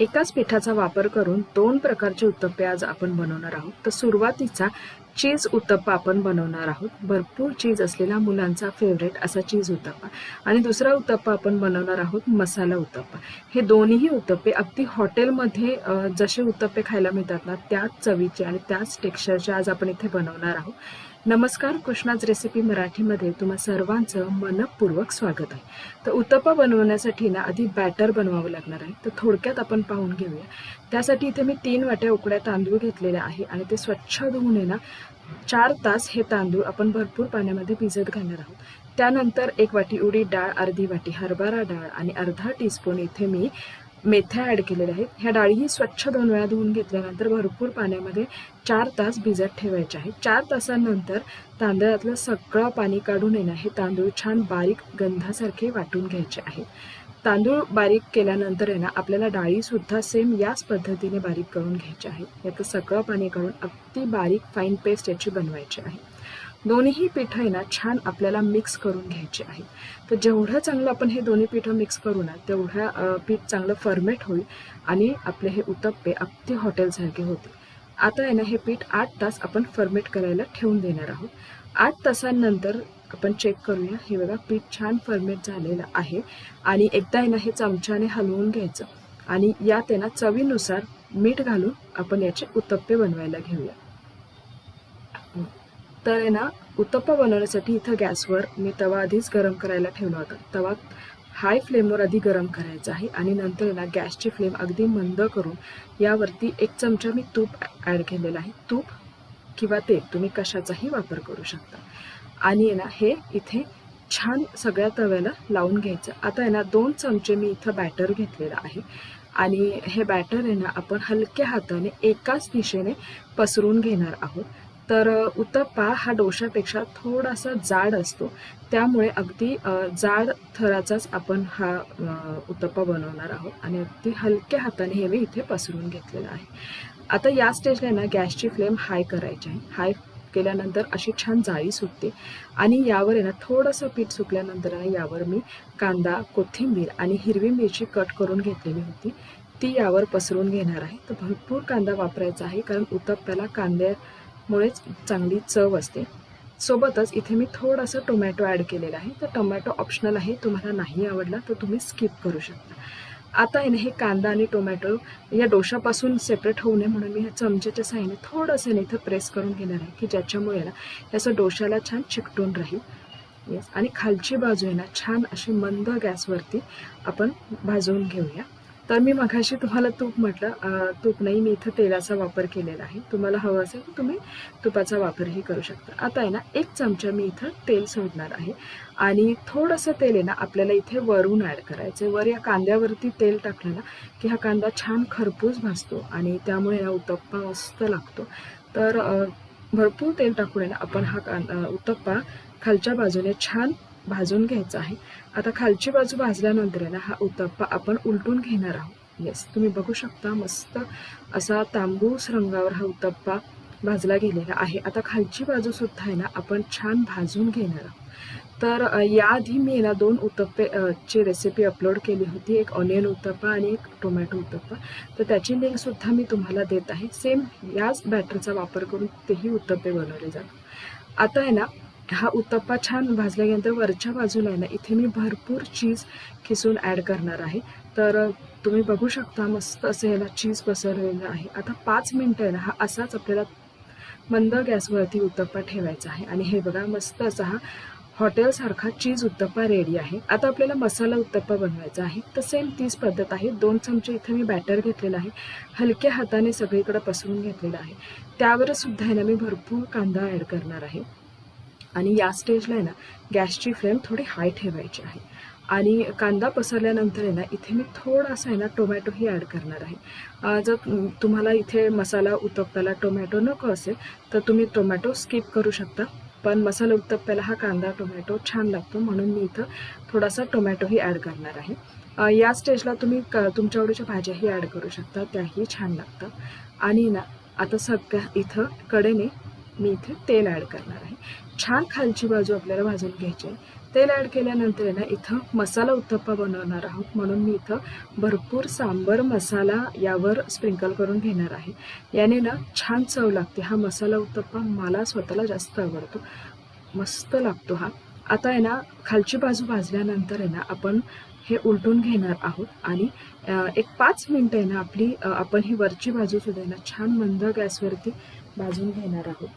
एकाच पिठाचा वापर करून दोन प्रकारचे उत्तप्पे आज आपण बनवणार आहोत. तर सुरुवातीचा चीज उत्तप्पा आपण बनवणार आहोत. भरपूर चीज असलेला मुलांचा फेवरेट असा चीज उत्तप्पा. आणि दुसरा उत्तप्पा आपण बनवणार आहोत मसाला उत्तप्पा. हे दोन्हीही उत्तप्पे अगदी हॉटेलमध्ये जसे उत्तप्पे खायला मिळतात ना त्याच चवीचे आणि त्याच टेक्स्चरचे आज आपण इथे बनवणार आहोत. नमस्कार कृष्णाज रेसिपी मराठीमध्ये तुम्हा सर्वांचं मनपूर्वक स्वागत आहे. तर उत्तप्पा बनवण्यासाठी ना आधी बॅटर बनवावं लागणार आहे. तर थोडक्यात आपण पाहून घेऊया. त्यासाठी इथे मी तीन वाट्या उकड्या तांदूळ घेतलेले आहे आणि ते स्वच्छ धुवून आहे ना चार तास हे तांदूळ आपण भरपूर पाण्यामध्ये भिजत घालणार आहोत. त्यानंतर एक वाटी उडीद डाळ अर्धी वाटी हरभरा डाळ आणि अर्धा टीस्पून इथे मी मेथ्या ॲड केलेल्या आहेत. ह्या डाळीही स्वच्छ दोन वेळा धुवून घेतल्यानंतर भरपूर पाण्यामध्ये चार तास भिजत ठेवायचे आहे चार तासानंतर तांदळातलं सगळं पाणी काढून येणं हे तांदूळ छान बारीक गंधासारखे वाटून घ्यायचे आहेत. तांदूळ बारीक केल्यानंतर आहे ना आपल्याला डाळीसुद्धा सेम याच पद्धतीने बारीक करून घ्यायच्या आहेत. याचं सगळं पाणी काढून अगदी बारीक फाईन पेस्ट याची बनवायची आहे. दोन्हीही पिठं आहे ना छान आपल्याला मिक्स करून घ्यायचे आहे. तर जेवढं चांगलं आपण हे दोन्ही पिठं मिक्स करू ना तेवढ्या पीठ चांगलं फर्मेट होईल आणि आपले हे उत्तप्पे अगदी हॉटेलसारखे होतील. आता आहे ना हे पीठ आठ तास आपण फर्मेट करायला ठेवून देणार आहोत. आठ तासांनंतर आपण चेक करूया हे बघा पीठ छान फर्मेट झालेलं आहे. आणि एकदा आहे ना हे चमच्याने हलवून घ्यायचं. आणि यात आहे ना चवीनुसार मीठ घालून आपण याचे उत्तप्पे बनवायला घेऊया. तर आहे ना उत्तप्पा बनवण्यासाठी इथं गॅसवर मी तवा आधीच गरम करायला ठेवला होता. तवा हाय फ्लेमवर आधी गरम करायचा आहे आणि नंतर आहे ना गॅसची फ्लेम अगदी मंद करून यावरती एक चमचा मी तूप ॲड केलेलं आहे. तूप किंवा तेल तुम्ही कशाचाही वापर करू शकता. आणि आहे ना हे इथे छान सगळ्या तव्याला लावून घ्यायचं. आता आहे ना दोन चमचे मी इथं बॅटर घेतलेलं आहे. आणि हे बॅटर आहे ना आपण हलक्या हाताने एकाच दिशेने पसरून घेणार आहोत. तर उत्तप्पा हा डोशापेक्षा थोडासा जाड असतो. त्यामुळे अगदी जाड थराचाच आपण हा उत्तप्पा बनवणार आहोत आणि अगदी हलक्या हाताने हे मी इथे पसरून घेतलेलं आहे. आता या स्टेजला ना गॅसची फ्लेम हाय करायची आहे. हाय केल्यानंतर अशी छान जाळी सुटते आणि यावर आहे ना थोडंसं पीठ सुकल्यानंतर ना यावर मी कांदा कोथिंबीर आणि हिरवी मिरची कट करून घेतलेली होती. ती यावर पसरून घेणार आहे. तर भरपूर कांदा वापरायचा आहे कारण उत्तप्प्याला मुळेच चांगली चव असते. सोबतच इथे मी थोडासा टोमॅटो ॲड केलेला आहे. तर टोमॅटो ऑप्शनल आहे. तुम्हाला नाही आवडला तर तुम्ही स्किप करू शकता. आता आहे ना हे कांदा आणि टोमॅटो या डोशापासून सेपरेट होऊ नये म्हणून मी ह्या चमच्याच्या साहाय्याने थोडंसं इथं प्रेस करून घेणार आहे की ज्याच्यामुळे ना याचं डोशाला छान चिकटून राहील. येस आणि खालची बाजू आहे ना छान अशी मंद गॅसवरती आपण भाजवून घेऊया. तर मी मघाशी तुम्हाला तूप म्हटलं तूप नाही मी इथं तेलाचा वापर केलेला आहे. तुम्हाला हवं असेल तर तुम्ही तुपाचा वापरही करू शकता. आता आहे ना एक चमचा मी इथं तेल सोडणार आहे. आणि थोडंसं तेल आहे ना आपल्याला इथे वरून ॲड करायचं वर या कांद्यावरती तेल टाकलं ना की हा कांदा छान खरपूस भाजतो आणि त्यामुळे हा उत्तप्पा मस्त लागतो. तर भरपूर तेल टाकून आहे ना आपण हा कांदा उत्तप्पा खालच्या बाजूने छान भाजून घ्यायचा आहे. आता खालची बाजू भाजल्यानंतर ना हा उत्तप्पा आपण उलटून घेणार आहोत. येस तुम्ही बघू शकता मस्त असा तांबूस रंगावर हा उत्तप्पा भाजला गेलेला आहे. आता खालची बाजू सुद्धा आहे ना आपण छान भाजून घेणार आहोत. तर याआधी मी ना दोन उत्तप्पे ची रेसिपी अपलोड केली होती. एक ऑनियन उत्तप्पा आणि एक टोमॅटो उत्तप्पा. तर त्याची लिंकसुद्धा मी तुम्हाला देत आहे. सेम याच बॅटरचा वापर करून तेही उत्तप्पे बनवले जातात. आता आहे ना हा उत्तप्पा छान भाजल्यानंतर वरच्या बाजूला आहे ना इथे मी भरपूर चीज खिसून ॲड करणार आहे. तर तुम्ही बघू शकता मस्त असं ह्याला चीज पसरलेलं आहे. आता पाच मिनटं आहे ना हा असाच आपल्याला मंद गॅसवरती उत्तप्पा ठेवायचा आहे. आणि हे बघा मस्त असा हा हॉटेलसारखा चीज उत्तप्पा रेडी आहे. आता आपल्याला मसाला उत्तप्पा बनवायचा आहे. तर सेम तीच पद्धत आहे. दोन चमचे इथे मी बॅटर घेतलेला आहे. हलक्या हाताने सगळीकडे पसरून घेतलेलं आहे. त्यावरच सुद्धा आहे ना मी भरपूर कांदा ॲड करणार आहे. आणि या स्टेजला आहे ना गॅसची फ्लेम थोडी हाय ठेवायची आहे. आणि कांदा पसरल्यानंतर आहे ना इथे मी थोडासा आहे ना टोमॅटोही ॲड करणार आहे. जर तुम्हाला इथे मसाला उतप्प्याला टोमॅटो नको असेल तर तुम्ही टोमॅटो स्किप करू शकता. पण मसाला उत्तप्प्याला हा कांदा टोमॅटो छान लागतो म्हणून मी इथं थोडासा टोमॅटोही ॲड करणार आहे. या स्टेजला तुम्ही क तुमच्या आवडीच्या भाज्याही ॲड करू शकता त्याही छान लागतात. आणि ना आता सगळ्या इथं कडेने मी इथे तेल ॲड करणार आहे. छान खालची बाजू आपल्याला भाजून घ्यायची आहे. तेल ॲड केल्यानंतर आहे ना इथं मसाला उत्तप्पा बनवणार आहोत. म्हणून मी इथं भरपूर सांबर मसाला यावर स्प्रिंकल करून घेणार आहे. याने ना छान चव लागते. हा मसाला उत्तप्पा मला स्वतःला जास्त आवडतो. मस्त लागतो हा. आता आहे ना खालची बाजू भाजल्यानंतर आहे ना आपण हे उलटून घेणार आहोत. आणि एक पाच मिनटं आहे ना आपली आपण ही वरची बाजूसुद्धा आहे ना छान मंद गॅसवरती भाजून घेणार आहोत.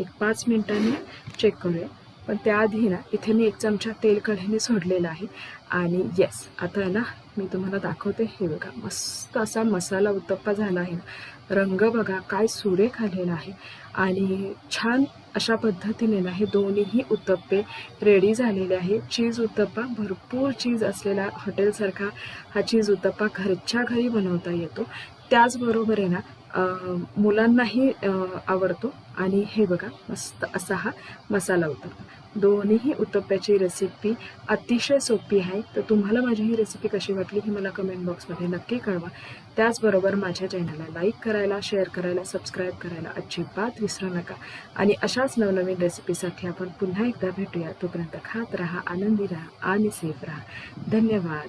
एक पाच मिनिटांनी चेक करूया. पण त्याआधी ना इथे मी एक चमचा तेल कढईने सोडलेला आहे. आणि येस आता आहे ना मी तुम्हाला दाखवते. हे बघा मस्त असा मसाला उत्तप्पा झाला आहे ना. रंग बघा काय सुरेख आलेला आहे. आणि छान अशा पद्धतीने ना हे दोन्हीही उत्तप्पे रेडी झालेले आहे. चीज उत्तप्पा भरपूर चीज असलेला हॉटेलसारखा हा चीज उत्तप्पा घरच्या घरी बनवता येतो. त्याचबरोबर आहे ना मुलांनाही आवडतो. आणि हे बघा मस्त असा हा मसाला होतो. दोन्हीही उत्तप्प्याची रेसिपी अतिशय सोपी आहे. तर तुम्हाला माझी ही रेसिपी कशी वाटली ही मला कमेंट बॉक्समध्ये नक्की कळवा. त्याचबरोबर माझ्या चॅनलला लाईक करायला शेअर करायला सबस्क्राईब करायला अजिबात विसरू नका. आणि अशाच नवनवीन रेसिपीसाठी आपण पुन्हा एकदा भेटूया. तोपर्यंत खात राहा आनंदी राहा आणि सेफ राहा. धन्यवाद.